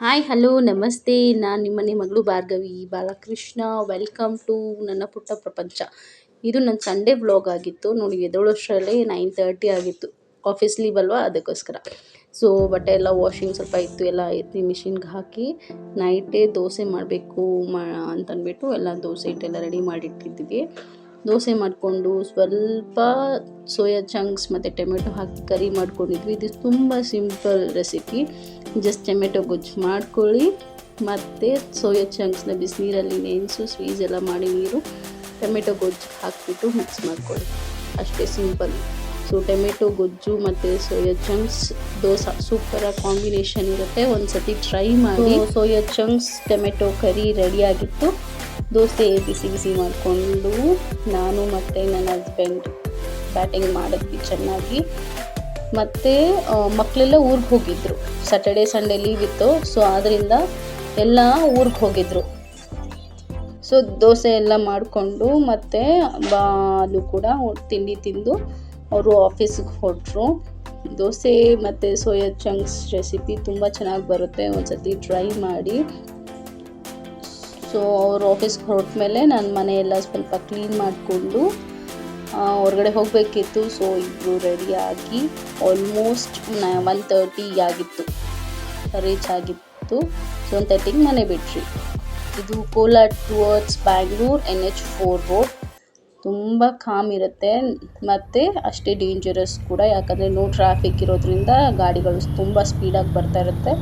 Hi hello ನಮಸ್ತೆ. ನಾನು ನಿಮ್ಮನೆ ಮಗಳು ಭಾರ್ಗವಿ. ಬಾಲಕೃಷ್ಣ ವೆಲ್ಕಮ್ ಟು ನನ್ನ ಪುಟ್ಟ ಪ್ರಪಂಚ. ಇದು ನನ್ನ ಸಂಡೇ ವ್ಲಾಗ್ ಆಗಿತ್ತು. ನೋಡಿ ಎದೋಳಷ್ಟರಲ್ಲಿ ನೈನ್ ತರ್ಟಿ ಆಗಿತ್ತು. ಆಫೀಸ್ ಲೀವ್ ಅಲ್ವಾ? ಅದಕ್ಕೋಸ್ಕರ. ಸೊ ಬಟ್ಟೆ ಎಲ್ಲ ವಾಷಿಂಗ್ ಸ್ವಲ್ಪ ಇತ್ತು. ಎಲ್ಲ ಎತ್ತಿ ಮಿಷಿನ್ಗೆ ಹಾಕಿ ನೈಟೇ ದೋಸೆ ಮಾಡಬೇಕು ಮಾ ಅಂತಂದ್ಬಿಟ್ಟು ಎಲ್ಲ ದೋಸೆ ಹಿಟ್ಟೆಲ್ಲ ರೆಡಿ ಮಾಡಿಟ್ಟಿದ್ವಿ ದೋಸೆ ಮಾಡಿಕೊಂಡು ಸ್ವಲ್ಪ ಸೋಯಾ ಚಂಕ್ಸ್ ಮತ್ತು ಟೊಮೆಟೊ ಹಾಕಿ ಕರಿ ಮಾಡ್ಕೊಂಡಿದ್ವಿ. ಇದು ತುಂಬ ಸಿಂಪಲ್ ರೆಸಿಪಿ ಜಸ್ಟ್ ಟೊಮೆಟೊ ಗೊಜ್ಜು ಮಾಡ್ಕೊಳ್ಳಿ. ಮತ್ತು ಸೋಯಾ ಚಂಕ್ಸ್ನ ಬಿಸಿನೀರಲ್ಲಿ ನೆನೆಸು ಸ್ವೀಸ್ ಎಲ್ಲ ಮಾಡಿ ನೀರು. ಟೊಮೆಟೊ ಗೊಜ್ಜು ಹಾಕಿಬಿಟ್ಟು ಮಿಕ್ಸ್ ಮಾಡ್ಕೊಳ್ಳಿ. ಅಷ್ಟೇ ಸಿಂಪಲ್ ಸೊ ಟೊಮೆಟೊ ಗೊಜ್ಜು ಮತ್ತು ಸೋಯಾ ಚಂಕ್ಸ್ ದೋಸೆ ಸೂಪರಾಗಿ ಕಾಂಬಿನೇಷನ್ ಇರುತ್ತೆ. ಒಂದು ಸತಿ ಟ್ರೈ ಮಾಡಿ ಸೋಯಾ ಚಂಕ್ಸ್ ಟೊಮೆಟೊ ಕರಿ ರೆಡಿಯಾಗಿತ್ತು ದೋಸೆ ಬಿಸಿ ಬಿಸಿ ಮಾಡಿಕೊಂಡು, ನಾನು ಮತ್ತು ನನ್ನ ಹಸ್ಬೆಂಡ್ ಬ್ಯಾಟಿಂಗ್ ಮಾಡಿದ್ವಿ ಚೆನ್ನಾಗಿ. ಮತ್ತು ಮಕ್ಕಳೆಲ್ಲ ಊರಿಗೆ ಹೋಗಿದ್ರು. ಸ್ಯಾಟರ್ಡೇ ಸಂಡೇ ಲೀವ್ ಇತ್ತು. ಸೊ ಆದ್ದರಿಂದ ಎಲ್ಲ ಊರಿಗೆ ಹೋಗಿದ್ರು. ಸೊ ದೋಸೆ ಎಲ್ಲ ಮಾಡಿಕೊಂಡು ಮತ್ತು ಬಾಲು ಕೂಡ ತಿಂಡಿ ತಿಂದು ಅವರು ಆಫೀಸಿಗೆ ಹೊರಟ್ರು ದೋಸೆ ಮತ್ತು ಸೋಯಾ ಚಂಕ್ಸ್ ರೆಸಿಪಿ ತುಂಬ ಚೆನ್ನಾಗಿ ಬರುತ್ತೆ. ಒಂದು ಸತಿ ಟ್ರೈ ಮಾಡಿ. ಸೊ ಅವರು ಆಫೀಸ್ಗೆ ಹೊರಟ ಮೇಲೆ ನಾನು ಮನೆಯೆಲ್ಲ ಸ್ವಲ್ಪ ಕ್ಲೀನ್ ಮಾಡಿಕೊಂಡು ಹೊರಗಡೆ ಹೋಗಬೇಕಿತ್ತು. ಸೊ ಇಬ್ಬರು ರೆಡಿಯಾಗಿ ಆಲ್ಮೋಸ್ಟ್ ಒನ್ ತರ್ಟಿ ಆಗಿತ್ತು. ರೀಚ್ ಆಗಿತ್ತು. ಸೊ ಒನ್ ತರ್ಟಿಗೆ ಮನೆ ಬಿಟ್ರಿ ಇದು Kolar towards Bangalore N H four road ತುಂಬ ಕಾಮ್ ಇರುತ್ತೆ. ಮತ್ತು ಅಷ್ಟೇ ಡೇಂಜರಸ್ ಕೂಡ. ಯಾಕಂದರೆ ನೋ ಟ್ರಾಫಿಕ್ ಇರೋದ್ರಿಂದ ಗಾಡಿಗಳು ತುಂಬ ಸ್ಪೀಡಾಗಿ ಬರ್ತಾ ಇರುತ್ತೆ.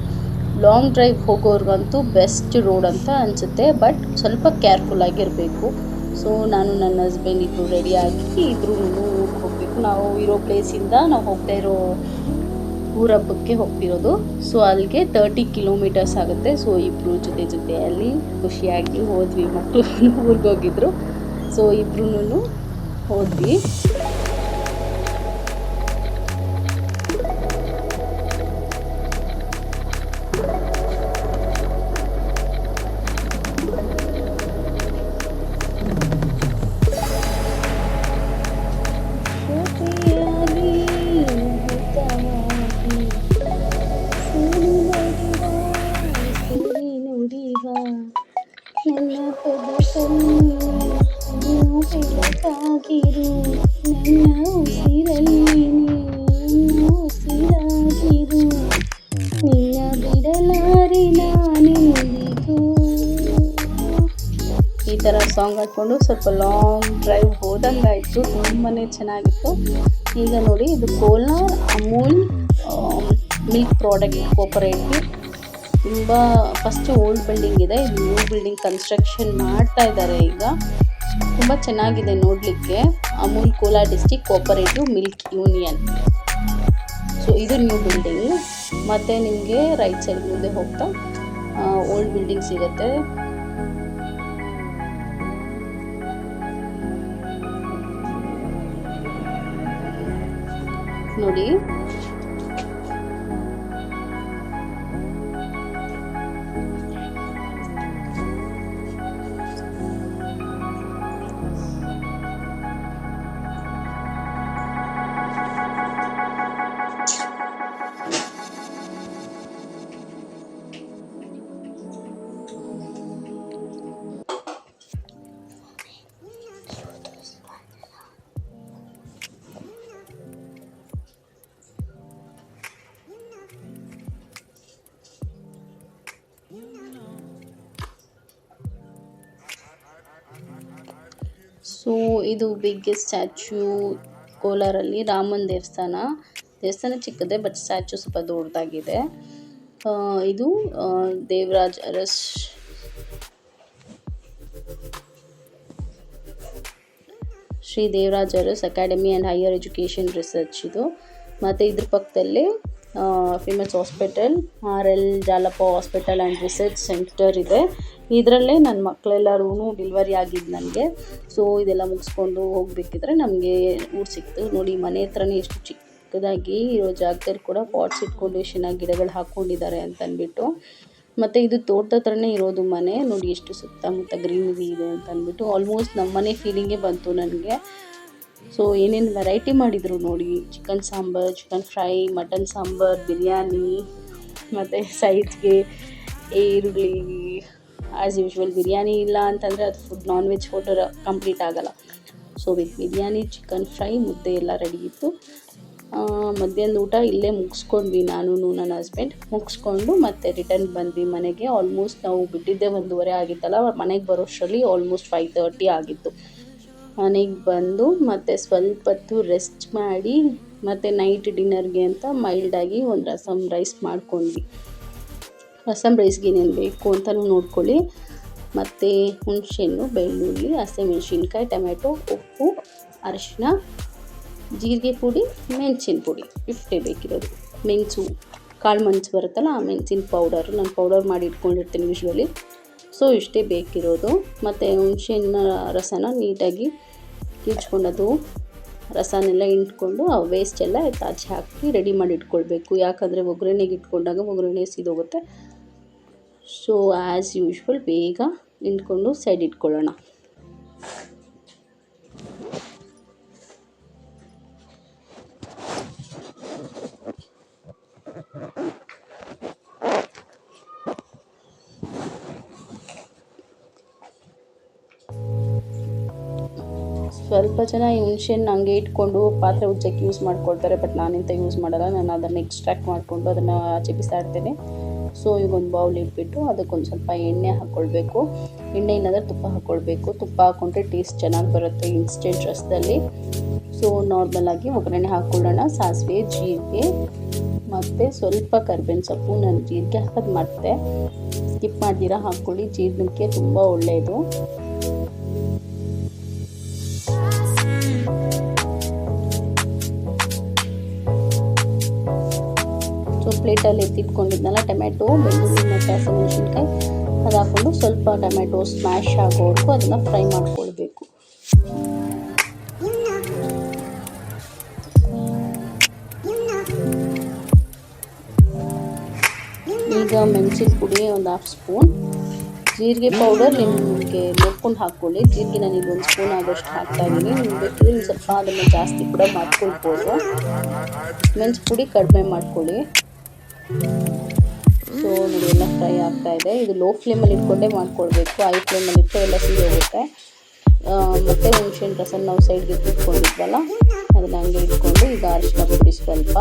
ಲಾಂಗ್ ಡ್ರೈವ್ ಹೋಗೋರ್ಗಂತೂ ಬೆಸ್ಟ್ ರೋಡ್ ಅಂತ ಅನಿಸುತ್ತೆ. ಬಟ್ ಸ್ವಲ್ಪ ಕೇರ್ಫುಲ್ ಆಗಿರಬೇಕು. ಸೊ ನಾನು ನನ್ನ ಹಸ್ಬೆಂಡ್ ಇಬ್ಬರು ರೆಡಿಯಾಗಿ ಇಬ್ಬರು ಊರಿಗೆ ಹೋಗಬೇಕು. ನಾವು ಇರೋ ಪ್ಲೇಸಿಂದ ನಾವು ಹೋಗ್ತಾ ಇರೋ ಊರ ಹಬ್ಬಕ್ಕೆ ಹೋಗ್ತಿರೋದು. ಸೊ ಅಲ್ಲಿಗೆ ತರ್ಟಿ ಕಿಲೋಮೀಟರ್ಸ್ ಆಗುತ್ತೆ. ಸೊ ಇಬ್ಬರು ಜೊತೆ ಜೊತೆಯಲ್ಲಿ ಖುಷಿಯಾಗಿ ಹೋದ್ವಿ. ಮಕ್ಕಳು ಊರಿಗೆ ಹೋಗಿದ್ರು. ಸೊ ಇಬ್ರು ಹೋದ್ವಿ. ಈ ಥರ ಸಾಂಗ್ ಹಾಕ್ಕೊಂಡು ಸ್ವಲ್ಪ ಲಾಂಗ್ ಡ್ರೈವ್ ಹೋದಂಗಾಯಿತು. ತುಂಬಾ ಚೆನ್ನಾಗಿತ್ತು. ಈಗ ನೋಡಿ, ಇದು Kolar Amul milk product cooperative ತುಂಬ ಫಸ್ಟ್ ಓಲ್ಡ್ ಬಿಲ್ಡಿಂಗ್ ಇದೆ ಇದು ನ್ಯೂ ಬಿಲ್ಡಿಂಗ್ ಕನ್ಸ್ಟ್ರಕ್ಷನ್ ಮಾಡ್ತಾ ಇದ್ದಾರೆ ಈಗ. ತುಂಬ ಚೆನ್ನಾಗಿದೆ ನೋಡಲಿಕ್ಕೆ. Amul Kolar district cooperative milk union so ಇದು ನ್ಯೂ ಬಿಲ್ಡಿಂಗ್ ಮತ್ತು ನಿಮಗೆ ರೈಟ್ ಸೈಡ್ ಮುಂದೆ ಹೋಗ್ತಾ ಓಲ್ಡ್ ಬಿಲ್ಡಿಂಗ್ ಸಿಗುತ್ತೆ. ನೋಡಿ. ಸೊ, ಇದು ಬಿಗ್ಗೆಸ್ಟ್ ಸ್ಟ್ಯಾಚ್ಯೂ ಕೋಲಾರಲ್ಲಿ ರಾಮನ್ ದೇವಸ್ಥಾನ. ದೇವಸ್ಥಾನ ಚಿಕ್ಕದೇ, ಬಟ್ ಸ್ಟ್ಯಾಚು ಸ್ವಲ್ಪ ದೊಡ್ಡದಾಗಿದೆ. ಇದು Devaraj Urs Shri Devaraj Urs academy and higher education research ಇದು. ಮತ್ತು ಇದ್ರ ಪಕ್ಕದಲ್ಲಿ famous hospital R L Jalappa hospital and research centre ಇದೆ. ಇದರಲ್ಲೇ ನನ್ನ ಮಕ್ಕಳೆಲ್ಲರೂ ಡೆಲಿವರಿ ಆಗಿದ್ದು ನನಗೆ. ಸೊ ಇದೆಲ್ಲ ಮುಗಿಸ್ಕೊಂಡು ಹೋಗಬೇಕಿದ್ರೆ ನಮಗೆ ಊರು ಸಿಕ್ತು. ನೋಡಿ, ಮನೆ ಹತ್ರನೇ ಎಷ್ಟು ಚಿಕ್ಕದಾಗಿ ಇರೋ ಜಾಗದಲ್ಲಿ ಕೂಡ ಪಾಟ್ಸ್ ಇಟ್ಕೊಂಡು ಎಷ್ಟು ಚೆನ್ನಾಗಿ ಗಿಡಗಳು ಹಾಕ್ಕೊಂಡಿದ್ದಾರೆ ಅಂತ ಅಂದ್ಬಿಟ್ಟು ಮತ್ತು ಇದು ತೋಟದ ಹತ್ರನೇ ಇರೋದು ಮನೆ. ನೋಡಿ, ಎಷ್ಟು ಸುತ್ತಮುತ್ತ ಗ್ರೀನರಿ ಇದೆ ಅಂತ ಅಂದ್ಬಿಟ್ಟು ಆಲ್ಮೋಸ್ಟ್ ನಮ್ಮ ಮನೆ ಫೀಲಿಂಗೇ ಬಂತು ನನಗೆ. ಸೊ ಏನೇನು ವೆರೈಟಿ ಮಾಡಿದರು ನೋಡಿ. Chicken sambar chicken fry mutton sambar biryani ಮತ್ತು ಸೈಡ್ಸ್ಗೆ ಈರುಳ್ಳಿ ಆ್ಯಸ್ ಯೂಶ್ವಲ್ ಬಿರಿಯಾನಿ ಇಲ್ಲ ಅಂತಂದರೆ ಅದು food non veg food complete ಆಗೋಲ್ಲ. So with biryani chicken fry ಮುದ್ದೆ ಎಲ್ಲ ರೆಡಿ ಇತ್ತು. ಮಧ್ಯಾಹ್ನದ ಊಟ ಇಲ್ಲೇ ಮುಗಿಸ್ಕೊಂಡ್ವಿ ನಾನು ನನ್ನ ಹಸ್ಬೆಂಡ್ ಮುಗಿಸ್ಕೊಂಡು ಮತ್ತೆ ರಿಟರ್ನ್ ಬಂದ್ವಿ ಮನೆಗೆ. ಆಲ್ಮೋಸ್ಟ್ ನಾವು ಬಿಟ್ಟಿದ್ದೆ ಒಂದೂವರೆ ಆಗಿತ್ತಲ್ಲ, ಮನೆಗೆ ಬರೋಷ್ಟರಲ್ಲಿ ಆಲ್ಮೋಸ್ಟ್ ಫೈವ್ ತರ್ಟಿ ಆಗಿತ್ತು. ಮನೆಗೆ ಬಂದು ಮತ್ತೆ ಸ್ವಲ್ಪ ಹೊತ್ತು ರೆಸ್ಟ್ ಮಾಡಿ, ಮತ್ತು ನೈಟ್ ಡಿನ್ನರ್ಗೆ ಅಂತ ಮೈಲ್ಡಾಗಿ ಒಂದು ರಸಮ್ ರೈಸ್ ಮಾಡ್ಕೊಂಡ್ವಿ. ರಸಮ್ ರೈಸ್ಗೆ ಏನೇನು ಬೇಕು ಅಂತಲೂ ನೋಡ್ಕೊಳ್ಳಿ. ಮತ್ತು ಹುಣಸೆಹಣ್ಣು, ಬೆಳ್ಳುಳ್ಳಿ, ಹಸಿಮೆಣ್ಸಿನ್ಕಾಯಿ ಟೊಮೆಟೊ ಉಪ್ಪು ಅರಿಶಿನ ಜೀರಿಗೆ ಪುಡಿ, ಮೆಣಸಿನ ಪುಡಿ. ಇಷ್ಟೇ ಬೇಕಿರೋದು. ಮೆಣಸು, ಕಾಳು ಮೆಣಸು ಬರುತ್ತಲ್ಲ, ಆ ಮೆಣಸಿನ ಪೌಡರ್ ನಾನು ಪೌಡರ್ ಮಾಡಿ ಇಟ್ಕೊಂಡಿರ್ತೀನಿ ಯೂಶ್ವಲಿ ಸೊ, ಇಷ್ಟೇ ಬೇಕಿರೋದು. ಮತ್ತು ಹುಣಸೆಹಣ್ಣ ರಸನ ನೀಟಾಗಿ ಕಿಚ್ಕೊಂಡದು ರಸನೆಲ್ಲ ಇಟ್ಕೊಂಡು ಆ ವೇಸ್ಟ್ ಎಲ್ಲ ಹಾಕಿ ರೆಡಿ ಮಾಡಿ ಇಟ್ಕೊಳ್ಬೇಕು. ಯಾಕಂದರೆ ಒಗ್ಗರಣೆಗೆ ಇಟ್ಕೊಂಡಾಗ ಒಗ್ಗರಣೆ ಸಿದೋಗುತ್ತೆ. ಸೊ ಆ್ಯಸ್ ಯೂಶ್ವಲ್ ಬೇಗ ನಿಂತ್ಕೊಂಡು ಸೈಡ್ ಇಟ್ಕೊಳ್ಳೋಣ. ಸ್ವಲ್ಪ ಜನ ಈ ಹುಣ್ಸೆಹಣ್ಣು ಹಂಗೆ ಇಟ್ಕೊಂಡು ಪಾತ್ರೆ ಉಜ್ಜಕ್ಕೆ ಯೂಸ್ ಮಾಡ್ಕೊಳ್ತಾರೆ ಬಟ್ ನಾನಿಂತ ಯೂಸ್ ಮಾಡಲ್ಲ. ನಾನು ಅದನ್ನು ಎಕ್ಸ್ಟ್ರಾಕ್ಟ್ ಮಾಡಿಕೊಂಡು ಅದನ್ನು ಆಚೆ ಬಿಸಾಡ್ತೇನೆ. ಸೊ ಈಗ ಒಂದು ಬೌಲ್ ಇಟ್ಬಿಟ್ಟು ಅದಕ್ಕೊಂದು ಸ್ವಲ್ಪ ಎಣ್ಣೆ ಹಾಕ್ಕೊಳ್ಬೇಕು ಎಣ್ಣೆ ಇಲ್ಲಾಂದರೆ ತುಪ್ಪ ಹಾಕ್ಕೊಳ್ಬೇಕು ತುಪ್ಪ ಹಾಕ್ಕೊಂಡ್ರೆ ಟೇಸ್ಟ್ ಚೆನ್ನಾಗಿ ಬರುತ್ತೆ ಇನ್ಸ್ಟೆಂಟ್ ರಸದಲ್ಲಿ. ಸೊ ನಾರ್ಮಲಾಗಿ ಒಗ್ಗರಣೆ ಹಾಕ್ಕೊಳ್ಳೋಣ ಸಾಸಿವೆ, ಜೀರಿಗೆ ಮತ್ತು ಸ್ವಲ್ಪ ಕರ್ಬೇವಿನ ಸೊಪ್ಪು, ನಾನು ಜೀರಿಗೆ ಹಾಕೋದು ಮತ್ತೆ. ಸ್ಕಿಪ್ ಮಾಡ್ದಿರ ಹಾಕ್ಕೊಳ್ಳಿ. ಜೀರ್ಣಕ್ಕೆ ತುಂಬ ಒಳ್ಳೆಯದು ಪ್ಲೇಟಲ್ಲಿ ಎತ್ತಿಟ್ಕೊಂಡಿದ್ನಲ್ಲ ಟೊಮೆಟೊ ಬೆಳ್ಳುಳ್ಳಿ ಮತ್ತು ಹಸಿಮೆಣಸಿನ್ಕಾಯಿ. ಅದು ಹಾಕ್ಕೊಂಡು ಸ್ವಲ್ಪ ಟೊಮೆಟೊ ಸ್ಮ್ಯಾಶ್ ಆಗೋವರೆಗೂ ಅದನ್ನು ಫ್ರೈ ಮಾಡ್ಕೊಳ್ಬೇಕು. ಈಗ ಮೆಣಸಿನ ಪುಡಿ ಒಂದು ಹಾಫ್ ಸ್ಪೂನ್ ಜೀರಿಗೆ ಪೌಡರ್ ನಿಮಗೆ ನೋಡ್ಕೊಂಡು ಹಾಕ್ಕೊಳ್ಳಿ. ಜೀರಿಗೆ ನಾನು ಇಲ್ಲಿ ಒಂದು ಸ್ಪೂನ್ ಆಗೋಷ್ಟು ಹಾಕ್ತಾ ಇದ್ದೀನಿ. ನಿಮ್ಗೆ ಬೇಕಿದ್ರೆ ಸ್ವಲ್ಪ ಅದನ್ನು ಜಾಸ್ತಿ ಕೂಡ ಮಾಡ್ಕೊಳ್ಬೋದು. ಮೆಣಸು ಪುಡಿ ಕಡಿಮೆ ಮಾಡ್ಕೊಳ್ಳಿ. ಸೊ ನೋಡಿ ಫ್ರೈ ಆಗ್ತಾ ಇದೆ. ಇದು ಲೋ ಫ್ಲೇಮಲ್ಲಿ ಇಟ್ಕೊಂಡೇ ಮಾಡ್ಕೊಳ್ಬೇಕು. ಹೈ ಫ್ಲೇಮಲ್ಲಿ ಇಟ್ಟು ಎಲ್ಲ ಸಿಹಿ ಹೋಗುತ್ತೆ. ಮತ್ತೆ ಹುಣ್ಸೆಹಣ್ಣು ರಸ ನಾವು ಸೈಡ್ಗೆ ಇಟ್ಕೊಂಡಿದ್ವಲ್ಲ, ಅದನ್ನ ಹಂಗೆ ಇಟ್ಕೊಂಡು ಈಗ ಅರಿಶಿನ ಪುಡಿ ಸ್ವಲ್ಪ.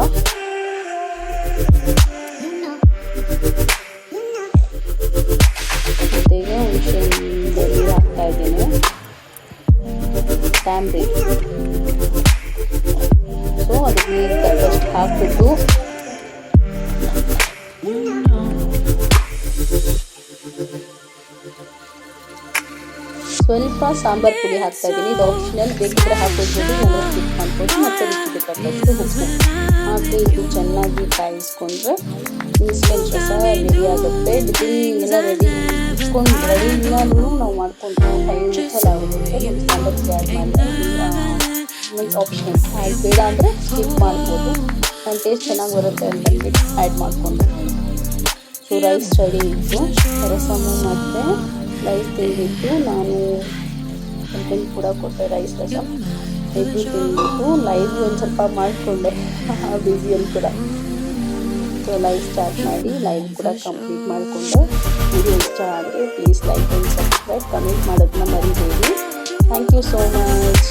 ಸ್ವಲ್ಪ ಸಾಂಬಾರ್ ಪುಡಿ ಹಾಕ್ತಾ ಇದ್ದೀನಿ ಇದು ಆಪ್ಷನಲ್ ಬೇಕಿದ್ರೆ ಹಾಕೋದ್ಬೋದು ಇಲ್ಲ ಸ್ಕಿಪ್ ಮಾಡ್ಬೋದು. ಮತ್ತು ರುಚಿಗೆ ತಕ್ಕಷ್ಟು ಉಪ್ಪು ಹಾಕಿ ಇದು ಚೆನ್ನಾಗಿ ಕಾಯಿಸ್ಕೊಂಡ್ರೆ ಇನ್ಸ್ಟೆಂಟ್ ರಸ ರೆಡಿ ಆಗುತ್ತೆ. ಡಿಪಿಂಗ್ ಎಲ್ಲ ರೆಡಿ ಇಟ್ಕೊಂಡು ರೆಡಿ ಇನ್ನೂ ನಾವು ಮಾಡ್ಕೊಂಡು ಟೈಮ್ ಯೂಸ್ಫುಲ್ ಆಗುತ್ತೆ. ಒಂದು ಪುಡಿ ಆ್ಯಡ್ ಮಾಡಿದ್ರೆ ಮೀನ್ಸ್ ಆಪ್ಷನಲ್ ಆ್ಯಡ್ ಬೇಡ ಅಂದರೆ ಸ್ಕಿಪ್ ಮಾಡ್ಬೋದು. ನನ್ನ ಟೇಸ್ಟ್ ಚೆನ್ನಾಗಿ ಬರುತ್ತೆ ಅಂತ ಆ್ಯಡ್ ಮಾಡ್ಕೊಂಡು. ಸೊ ರೈಸ್ ರೆಡಿ ಇತ್ತು. ರಸಮು ಮತ್ತು ರೈಸ್ ತಿಂದಿತ್ತು ನಾನು ಹಸ್ಬೆಂಡ್ ಕೂಡ ಕೊಟ್ಟೆ ರೈಸ್. ರಸಮ್ ಇಬ್ಬರು ತಿಂದಿತ್ತು ಲೈವ್ ಒಂದು ಸ್ವಲ್ಪ ಮಾಡಿಕೊಂಡೆ. ಬ್ಯುಸಿಯಲ್ಲಿ ಕೂಡ. ಸೊ ಲೈವ್ ಸ್ಟಾರ್ಟ್ ಮಾಡಿ ಲೈವ್ ಕೂಡ ಕಂಪ್ಲೀಟ್ ಮಾಡಿಕೊಂಡೆ. ವಿಡಿಯೋ ಇಷ್ಟ ಆದರೆ please like and subscribe comment ಮಾಡೋದನ್ನ ಮರಿಬೇಡಿ. Thank you so much